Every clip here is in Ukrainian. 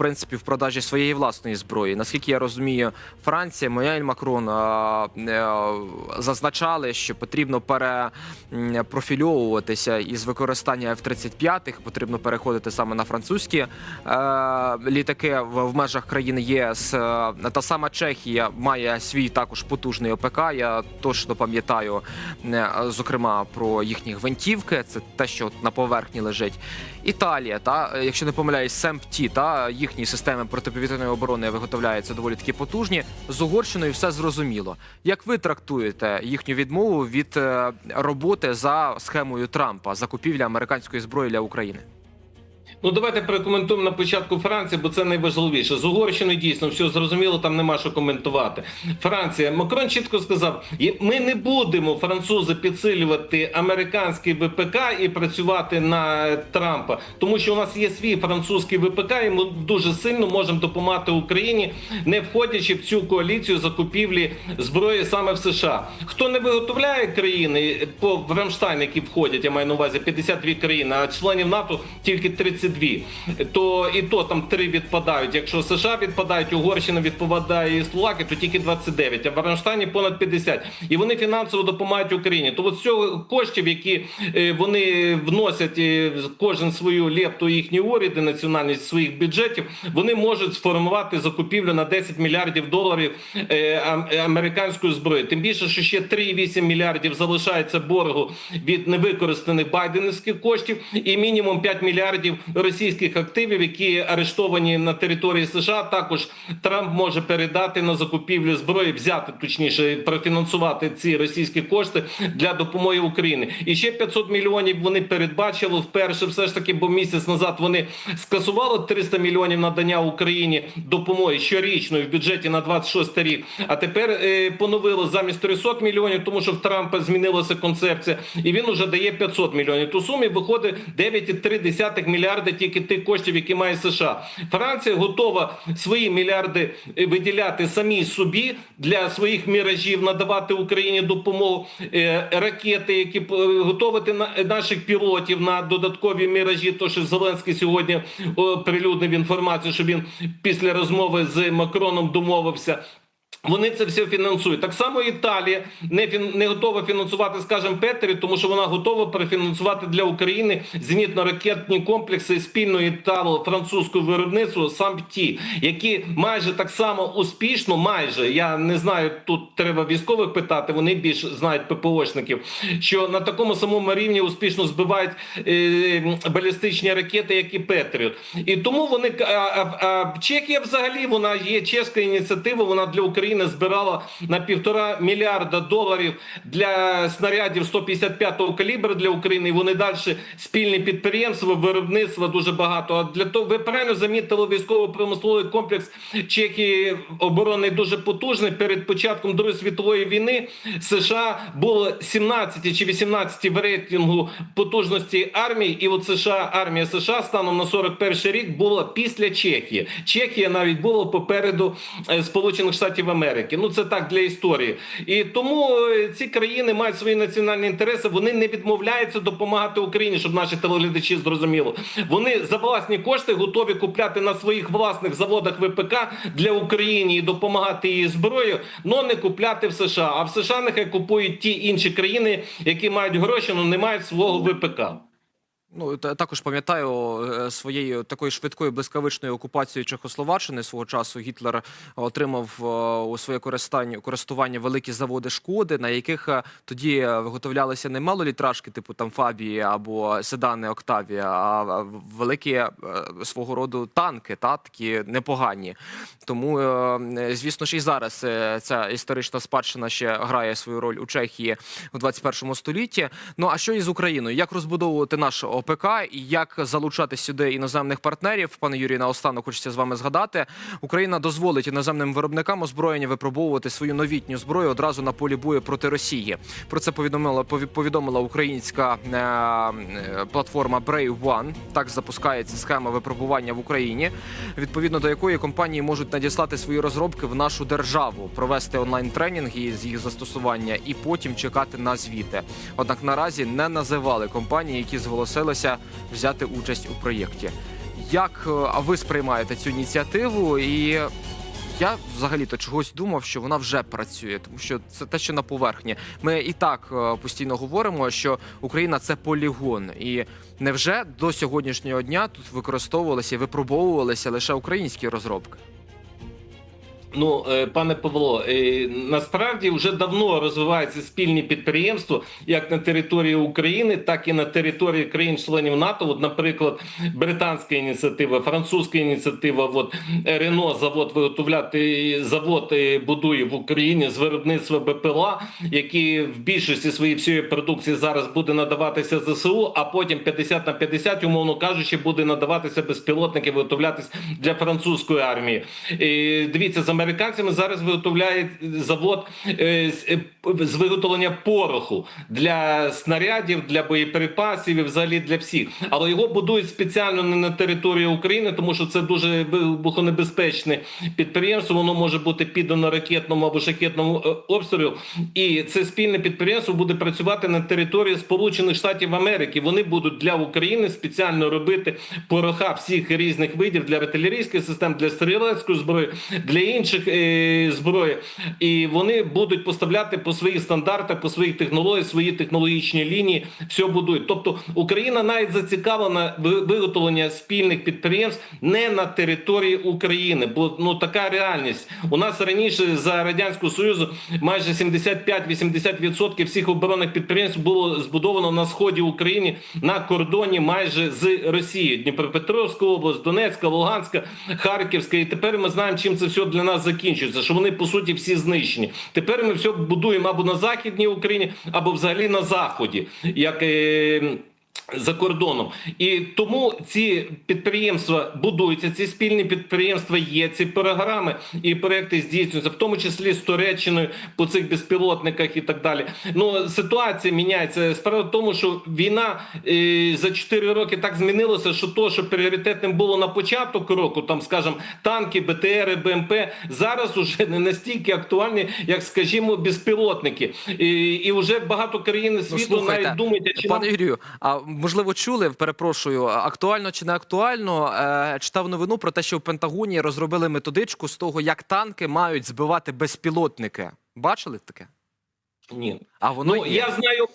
принципі в продажі своєї власної зброї. Наскільки я розумію, Франція, Еммануель Макрон е, зазначали, що потрібно перепрофільовуватися із використання F-35, потрібно переходити саме на французькі е, літаки в, межах країни ЄС. Е, Та сама Чехія має свій також потужний ОПК. Я точно пам'ятаю, зокрема про їхні гвинтівки. Це те, що на поверхні лежить. Італія, та е, якщо не помиляюсь, СЕМПТі, та їхні системи протиповітряної оборони виготовляються доволі таки потужні. З Угорщиною все зрозуміло. Як ви трактуєте їхню відмову від е, роботи за схемою Трампа закупівля американської зброї для України? Ну давайте прокоментуємо на початку Франції, бо це найважливіше. З Угорщини дійсно все зрозуміло, там нема що коментувати. Франція Макрон чітко сказав: ми не будемо французи підсилювати американський ВПК і працювати на Трампа, тому що у нас є свій французький ВПК, і ми дуже сильно можемо допомагати Україні, не входячи в цю коаліцію закупівлі зброї саме в США. Хто не виготовляє країни по в Рамштайн, які входять, я маю на увазі 52 країни, а членів НАТО тільки 32, то і то там три відпадають. Якщо США відпадають, Угорщина відпадає і Словакія, то тільки 29, а в Рамштайні понад 50. І вони фінансово допомагають Україні. То от з цього коштів, які е, вони вносять е, кожен свою лепту їхні уряди, національність своїх бюджетів, вони можуть сформувати закупівлю на 10 мільярдів доларів е, американської зброї. Тим більше, що ще 3,8 мільярдів залишається боргу від невикористаних байденівських коштів, і мінімум 5 мільярдів російських активів, які арештовані на території США. Також Трамп може передати на закупівлю зброї, взяти точніше профінансувати ці російські кошти для допомоги Україні. І ще 500 мільйонів вони передбачили вперше. Все ж таки, бо місяць назад вони скасували 300 мільйонів надання Україні допомоги щорічної в бюджеті на 26 рік. А тепер е, поновили замість 300 мільйонів, тому що в Трампа змінилася концепція, і він уже дає 500 мільйонів. То сумі виходить 9,3 мільярди тільки тих коштів, які має США. Франція готова свої мільярди е, виділяти самі собі для своїх міражів, надавати Україні допомогу е, ракети, які е, готувати на наших пілотів на додаткові міражі. То що Зеленський сьогодні прилюднив інформацію, що він після розмови з Макроном домовився. Вони це все фінансують. Так само Італія не фін не готова фінансувати, скажімо, Петері, тому що вона готова перефінансувати для України зенітно-ракетні комплекси спільно італо-французького виробництва САМПТІ, які майже так само успішно, майже я не знаю, тут треба військових питати. Вони більш знають ППОшників, що на такому самому рівні успішно збивають е, балістичні ракети, як і Петріот. І тому вони а, а, а Чехія взагалі вона є чеська ініціатива. Вона для України збирала на півтора мільярда доларів для снарядів 155-го калібру для України. Вони далі спільні підприємства, виробництва дуже багато. А для того ви правильно замітили військово-промисловий комплекс Чехії оборонний дуже потужний. Перед початком Другої світової війни США було 17 чи 18 в рейтингу потужності армії, і от США, армія США станом на 41 рік була після Чехії. Чехія навіть була попереду е, Сполучених Штатів Америки. Ну це так для історії. І тому е, ці країни мають свої національні інтереси. Вони не відмовляються допомагати Україні, щоб наші телеглядачі зрозуміли. Вони за власні кошти готові купляти на своїх власних заводах ВПК для України і допомагати її зброєю, але не купляти в США. А в США нехай купують ті інші країни, які мають гроші, але не мають свого ВПК. Ну також пам'ятаю е, своєю такою швидкою блискавичною окупацією Чехословаччини свого часу. Гітлер отримав е, у своє користання користування великі заводи шкоди, на яких е, тоді е, виготовлялися не малолітражки, типу там Фабії або седани Октавія, а великі е, свого роду танки, та такі непогані. Тому, е, звісно ж, і зараз е, ця історична спадщина ще грає свою роль у Чехії у 21 столітті. Ну а що із Україною? Як розбудовувати наш ОПК і як залучати сюди іноземних партнерів? Пане Юрію, наостанок хочеться з вами згадати. Україна дозволить іноземним виробникам озброєння випробовувати свою новітню зброю одразу на полі бою проти Росії. Про це повідомила пові- повідомила українська е, е, платформа Brave One. Так запускається схема випробування в Україні, відповідно до якої компанії можуть надіслати свої розробки в нашу державу, провести онлайн тренінги з їх застосування і потім чекати на звіти. Однак наразі не називали компанії, які зголосилися взяти участь у проєкті. як е, ви сприймаєте цю ініціативу? І я взагалі-то чогось думав, що вона вже працює, тому що це те, що на поверхні. Ми і так е, постійно говоримо, що Україна це полігон, і невже до сьогоднішнього дня тут використовувалися і випробовувалися лише українські розробки? Ну, е, пане Павло, е, насправді вже давно розвиваються спільні підприємства як на території України, так і на території країн-членів НАТО. От, наприклад, британська ініціатива, французька ініціатива. От Рено завод виготовляти завод е, будує в Україні з виробництва БПЛА, які в більшості своєї всієї продукції зараз буде надаватися ЗСУ, а потім 50 на 50, умовно кажучи, буде надаватися безпілотники, виготовлятись для французької армії. Е, Дивіться, з американцями зараз виготовляє завод е, з, е, виготовлення пороху для снарядів, для боєприпасів і взагалі для всіх. Але його будують спеціально не на території України, тому що це дуже вибухонебезпечне підприємство. Воно може бути піддано ракетному або шахетному е, обстрілу. І це спільне підприємство буде працювати на території Сполучених Штатів Америки. Вони будуть для України спеціально робити пороха всіх різних видів для артилерійських систем, для стрілецької зброї, для інших е, зброї. І вони будуть поставляти по своїх стандартах, по своїх технологіях, свої технологічні лінії, все будують. Тобто Україна навіть зацікавлена в виготовленні спільних підприємств не на території України, бо ну така реальність. У нас раніше за радянського союзу майже 75-80% всіх оборонних підприємств було збудовано на сході України на кордоні майже з Росією. Дніпропетровська область, Донецька, Луганська, Харківська. І тепер ми знаємо, чим це все для нас закінчується. Що вони по суті всі знищені. Тепер ми все будуємо або на західній Україні, або взагалі на заході. як... За кордоном і тому ці підприємства будуються. Ці спільні підприємства є. Ці програми і проекти здійснюються, в тому числі з Туреччиною по цих безпілотниках і так далі. Ну ситуація міняється. Справа в тому, що війна е, за 4 роки так змінилася, що то, що пріоритетним було на початок року, там скажімо, танки, БТРи, БМП, зараз уже не настільки актуальні, як скажімо, безпілотники. І, і вже багато країн світу навіть думають, чи пане Юрію, а можливо чули, перепрошую, актуально чи не актуально? Е, читав новину про те, що в Пентагоні розробили методичку з того, як танки мають збивати безпілотники. Бачили таке? ні. А воно Ну є. я знаю.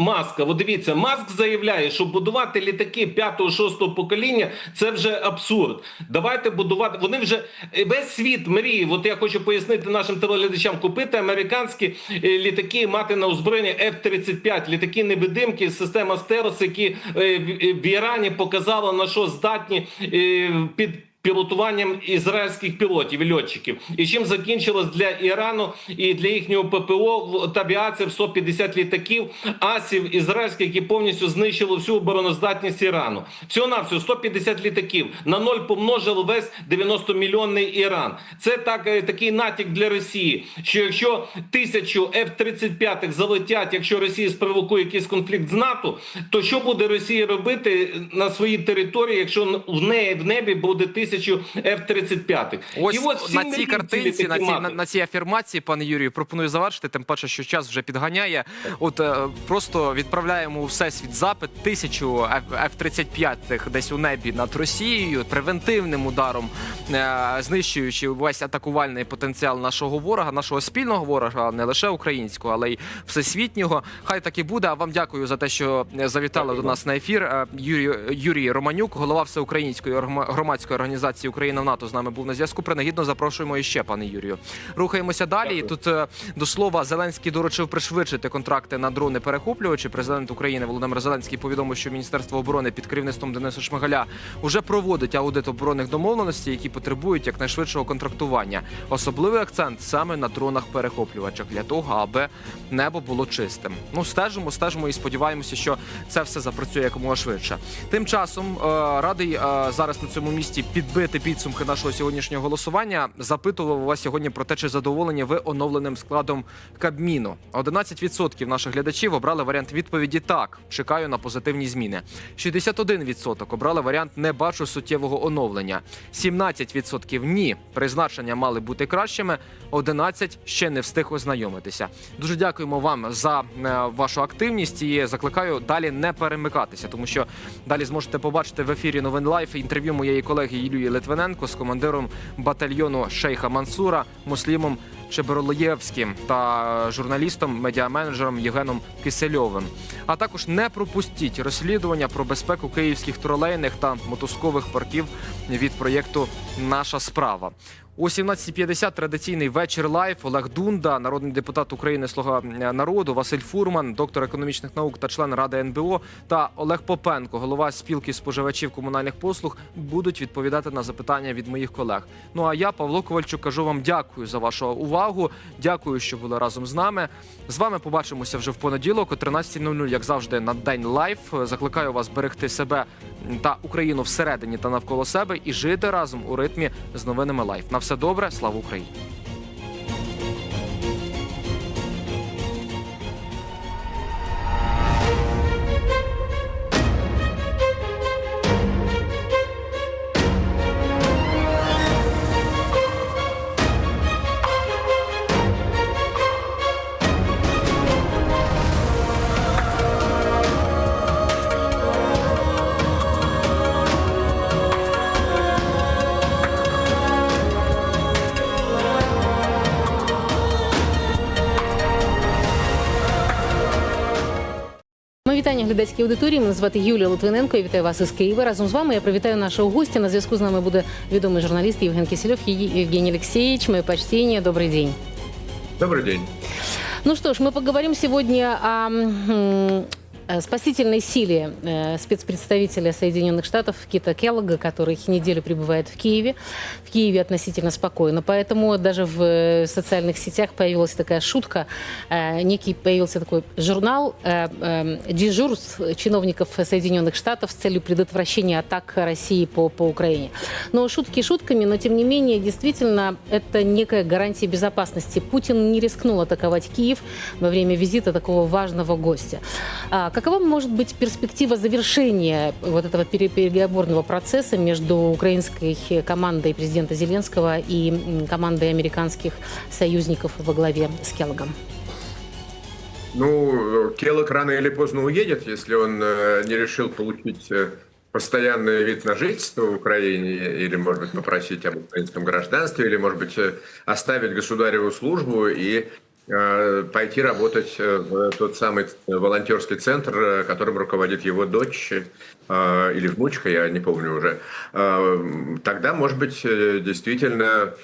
Маска, от дивіться, Маск заявляє, що будувати літаки 5-6 покоління це вже абсурд. Давайте будувати. Вони вже е, весь світ мріє. От я хочу пояснити нашим телеглядачам, купити американські е, літаки, мати на озброєння F-35, літаки невидимки, система Стерос, які е, в- Ірані показала на що здатні під пілотуванням ізраїльських пілотів і льотчиків. І чим закінчилось для Ірану і для їхнього ППО та авіація в 150 літаків асів ізраїльських, які повністю знищили всю обороноздатність Ірану. Всього на всього 150 літаків на ноль помножили весь 90 мільйонний Іран. Це так е, такий натяк для Росії. Що якщо тисячу F-35 залетять, якщо Росія спровокує якийсь конфлікт з НАТО, то що буде Росія робити на своїй території, якщо в неї в небі буде тисячу F-35? Ось І от на цій картинці, на цій, на, на цій афірмації, пане Юрію, пропоную завершити. Тим паче, що час вже підганяє. От е, просто відправляємо у всесвіт запит тисячу F- F-35 десь у небі над Росією, превентивним ударом, е, знищуючи весь атакувальний потенціал нашого ворога, нашого спільного ворога, не лише українського, але й всесвітнього. Хай так і буде. А вам дякую за те, що е, завітали Дякую до нас на ефір. Юрій, Юрій Романюк, голова всеукраїнської громадської організації Україна в НАТО, з нами був на зв'язку. Принагідно запрошуємо іще, пане Юрію. Рухаємося далі. Дякую. тут е, до слова Зеленський доручив пришвидшити контракти на дрони перехоплювачі. Президент України Володимир Зеленський повідомив, що Міністерство оборони під керівництвом Дениса Шмигаля уже проводить аудит оборонних домовленостей, які потребують якнайшвидшого контрактування. Особливий акцент саме на дронах перехоплювачах для того, аби небо було чистим. Ну стежимо, стежимо і сподіваємося, що це все запрацює якомога швидше. Тим часом е, радий е, зараз на цьому місці під підбити підсумки нашого сьогоднішнього голосування. Запитував вас сьогодні про те, чи задоволені ви оновленим складом Кабміну. 11% наших глядачів обрали варіант відповіді так. Чекаю на позитивні зміни. 61% обрали варіант не бачу суттєвого оновлення. 17% ні. Призначення мали бути кращими. 11% ще не встиг ознайомитися. Дуже дякуємо вам за е, вашу активність і закликаю далі не перемикатися, тому що далі зможете побачити в ефірі новин лайф інтерв'ю моєї колеги Юлії Литвиненко з командиром батальйону Шейха Мансура Муслімом Чеберолоєвським та журналістом, медіаменеджером Євгеном Кисельовим. А також не пропустіть розслідування про безпеку київських тролейних та мотузкових парків від проєкту Наша справа. О 17.50 традиційний вечір лайф. Олег Дунда, народний депутат України Слуга народу, Василь Фурман, доктор економічних наук та член ради НБО, та Олег Попенко, голова спілки споживачів комунальних послуг, будуть відповідати на запитання від моїх колег. Ну а я, Павло Ковальчук, кажу вам дякую за вашу увагу. Дякую, що були разом з нами. З вами побачимося вже в понеділок о 13.00, як завжди, на день лайф. Закликаю вас берегти себе та Україну всередині та навколо себе і жити разом у ритмі з новинами лайф. На все добре, слава Україні! вітання глядацькій аудиторії. Мене звати Юлія Литвиненко. Я вітаю вас із Києва. Разом з вами я привітаю нашого гостя. На зв'язку з нами буде відомий журналіст Євген Кисельов. Є- Євгений Алексеевич, моє почтение. Добрый день. Добрый день. Ну что ж, мы поговорим сегодня о м, э, спасительной силе э, спецпредставителя Соединенных Штатов Кита Келлога, который неделю пребывает в Киеве. Киеве относительно спокойно. Поэтому даже в э, социальных сетях появилась такая шутка. э, Некий появился такой журнал э, дежурств чиновников Соединенных Штатов с целью предотвращения атак России по, по Украине. Но шутки шутками, но тем не менее, действительно, это некая гарантия безопасности. Путин не рискнул атаковать Киев во время визита такого важного гостя. А какова может быть перспектива завершения вот этого пере- переговорного процесса между украинской командой президента Зеленского и м, командой американских союзников во главе с Келлогом? Ну, Келлок рано или поздно уедет, если он э, не решил получить э, постоянный вид на жительство в Украине, или, может быть, попросить об украинском гражданстве, или, может быть, э, оставить государеву службу и пойти работать э, в тот самый волонтерский центр, э, которым руководит его дочь э, или внучка, я не помню уже. Э, Тогда, может быть, э, действительно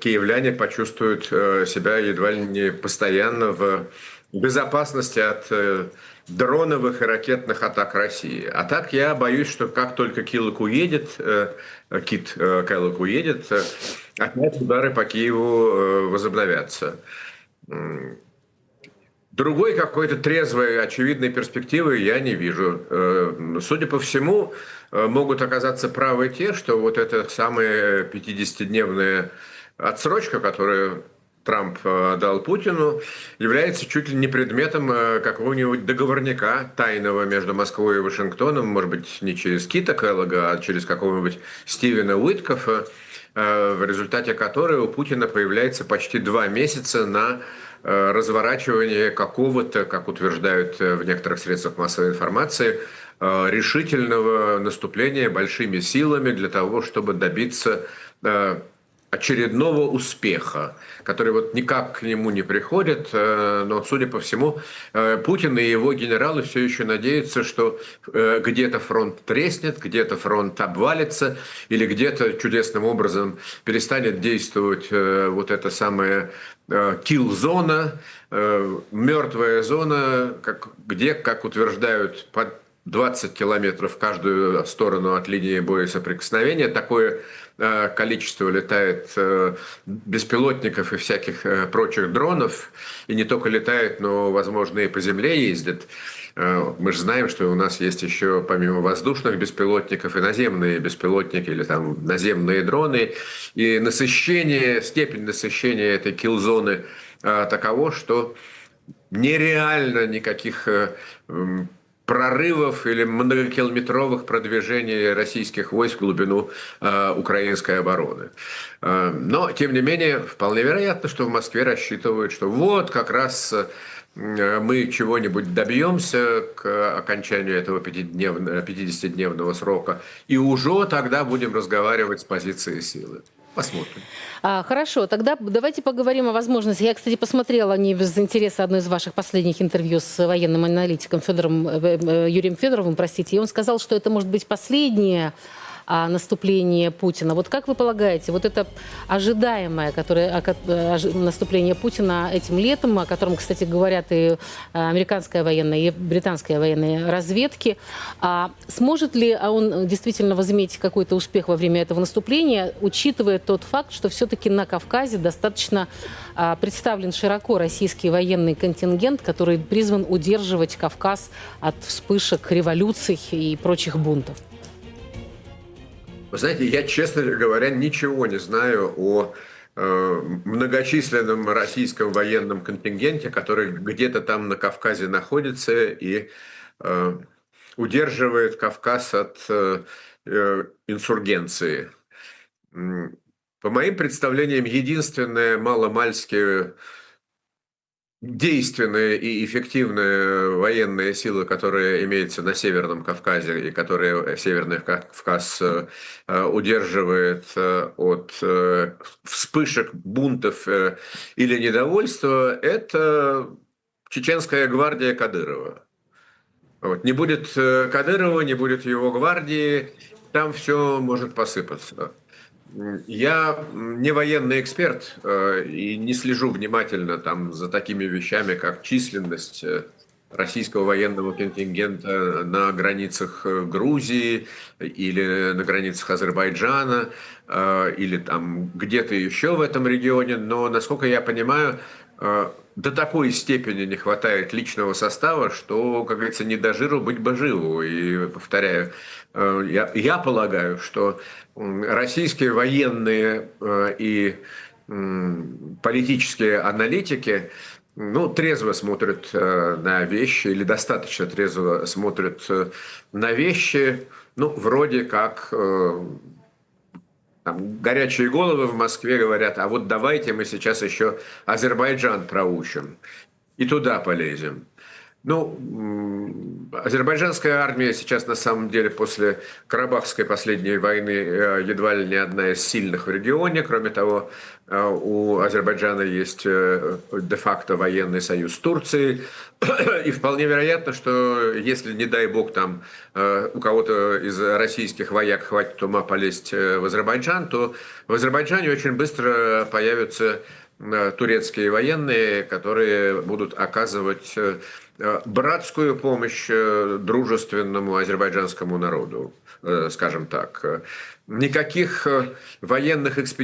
киевляне почувствуют э, себя едва ли не постоянно в безопасности от э, дроновых и ракетных атак России. А так я боюсь, что как только Килок уедет, э, Кит э, Кайлок уедет, э, опять удары по Киеву э, возобновятся. Другой какой-то трезвой, очевидной перспективы я не вижу. Э, Судя по всему, э, могут оказаться правы те, что вот эта самая 50-дневная отсрочка, которую Трамп э, дал Путину, является чуть ли не предметом какого-нибудь договорника тайного между Москвой и Вашингтоном, может быть, не через Кита Келлога, а через какого-нибудь Стивена Уиткофа, в результате которой у Путина появляется почти два месяца на э, разворачивание какого-то, как утверждают э, в некоторых средствах массовой информации, э, решительного наступления большими силами для того, чтобы добиться э, очередного успеха, который вот никак к нему не приходит, э, но, судя по всему, э, Путин и его генералы все еще надеются, что э, где-то фронт треснет, где-то фронт обвалится, или где-то чудесным образом перестанет действовать вот эта самая килл-зона, мертвая зона, как, где, как утверждают, под 20 километров в каждую сторону от линии боесоприкосновения. Такое э, количество летает э, беспилотников и всяких э, прочих дронов. И не только летает, но, возможно, и по земле ездит. Мы же знаем, что у нас есть еще помимо воздушных беспилотников и наземные беспилотники или там наземные дроны. И насыщение, степень насыщения этой килзоны таково, что нереально никаких прорывов или многокилометровых продвижений российских войск в глубину э, украинской обороны. Э, но, тем не менее, вполне вероятно, что в Москве рассчитывают, что вот как раз э, мы чего-нибудь добьемся к окончанию этого пятидневного- 50-дневного срока, и уже тогда будем разговаривать с позиции силы. Посмотрим. А, хорошо, тогда давайте поговорим о возможности. Я, кстати, посмотрела не без интереса одно из ваших последних интервью с военным аналитиком Федором, э, э, Юрием Федоровым, простите, и он сказал, что это может быть последнее а, наступление Путина. Вот как вы полагаете, вот это ожидаемое которое, о ко- э, наступление Путина этим летом, о котором, кстати, говорят и э, американская военная, и британская военные разведки, а сможет ли он действительно возыметь какой-то успех во время этого наступления, учитывая тот факт, что все-таки на Кавказе достаточно а, представлен широко российский военный контингент, который призван удерживать Кавказ от вспышек революций и прочих бунтов? Вы знаете, я, честно говоря, ничего не знаю о э, многочисленном российском военном контингенте, который где-то там на Кавказе находится и э, удерживает Кавказ от э, инсургенции. По моим представлениям, единственное маломальски действенная и эффективная военная сила, которая имеется на Северном Кавказе и которая Северный Кавказ э, э, удерживает э, от э, вспышек бунтов э, или недовольства, это чеченская гвардия Кадырова. Вот. Не будет э, Кадырова, не будет его гвардии, там все может посыпаться. Я не военный эксперт э, и не слежу внимательно там за такими вещами, как численность э, российского военного контингента на границах э, Грузии или на границах Азербайджана или там где-то еще в этом регионе. Но, насколько я понимаю, до такой степени не хватает личного состава, что, как говорится, не до жиру быть бы живу. И, повторяю, э, я, я полагаю, что российские военные э, и политические аналитики ну, трезво смотрят э, на вещи или достаточно трезво смотрят на вещи, ну, вроде как там, горячие головы в Москве говорят, а вот давайте мы сейчас еще Азербайджан проучим и туда полезем. Ну, азербайджанская армия сейчас на самом деле после Карабахской последней войны э, едва ли не одна из сильных в регионе. Кроме того, э, у Азербайджана есть э, де-факто военный союз с Турцией. И вполне вероятно, что если, не дай бог, там у кого-то из российских вояк хватит ума полезть в Азербайджан, то в Азербайджане очень быстро появятся турецкие военные, которые будут оказывать братскую помощь э, дружественному азербайджанскому народу, э, скажем так. Никаких э, военных экспедиций